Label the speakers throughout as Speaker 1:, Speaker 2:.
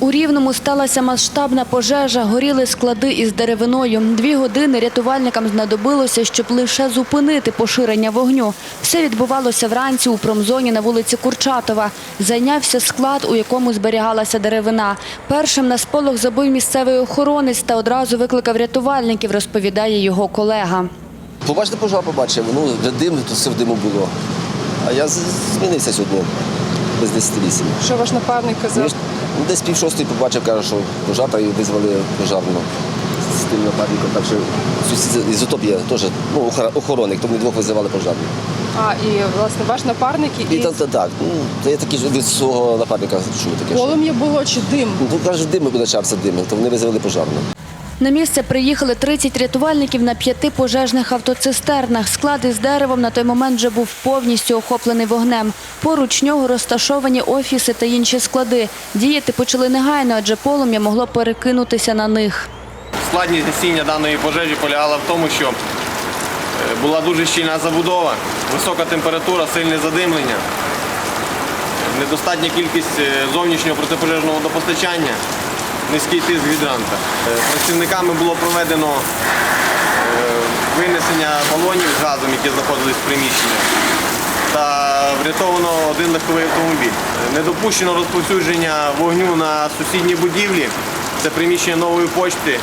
Speaker 1: У Рівному сталася масштабна пожежа, горіли склади із деревиною. Дві години рятувальникам знадобилося, щоб лише зупинити поширення вогню. Все відбувалося вранці у промзоні на вулиці Курчатова. Зайнявся склад, у якому зберігалася деревина. Першим на сполох забив місцевий охоронець та одразу викликав рятувальників, розповідає його колега.
Speaker 2: Побачите, пожар побачив, ну, дим, то все в диму було. А я змінився сьогодні без 10
Speaker 3: Що ваш напарник казав?
Speaker 2: Ну, Десь пів шостої побачив, каже, що пожар, і визвали пожарну з тим напарником. Так що сусід є теж ну, охоронник, тому двох визивали пожарну.
Speaker 3: А, і власне ваш напарник і,
Speaker 2: І так, так, так. Ну, та я такий від свого напарника чув таке. Що,
Speaker 3: полум'я було чи дим?
Speaker 2: ну, каже, дим почався дим, то вони визвали пожарну.
Speaker 1: На місце приїхали 30 рятувальників на п'яти пожежних автоцистернах. Склад із деревом на той момент вже був повністю охоплений вогнем. Поруч нього розташовані офіси та інші склади. Діяти почали негайно, адже полум'я могло перекинутися на них.
Speaker 4: Складність гасіння даної пожежі полягала в тому, що е, була дуже щільна забудова, висока температура, сильне задимлення, недостатня кількість е, зовнішнього протипожежного водопостачання, низький тиск гідранта. Е, Працівниками було проведено е, винесення балонів з газом, які знаходились в приміщенні, та врятовано один легковий автомобіль. Е, Не допущено розповсюдження вогню на сусідні будівлі. Це приміщення нової почти,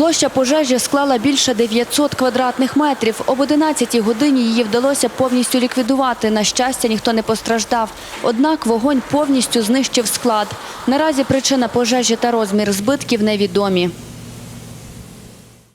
Speaker 1: Площа пожежі склала більше 900 квадратних метрів. Об 11 годині її вдалося повністю ліквідувати. На щастя, ніхто не постраждав. Однак вогонь повністю знищив склад. Наразі причина пожежі та розмір збитків невідомі.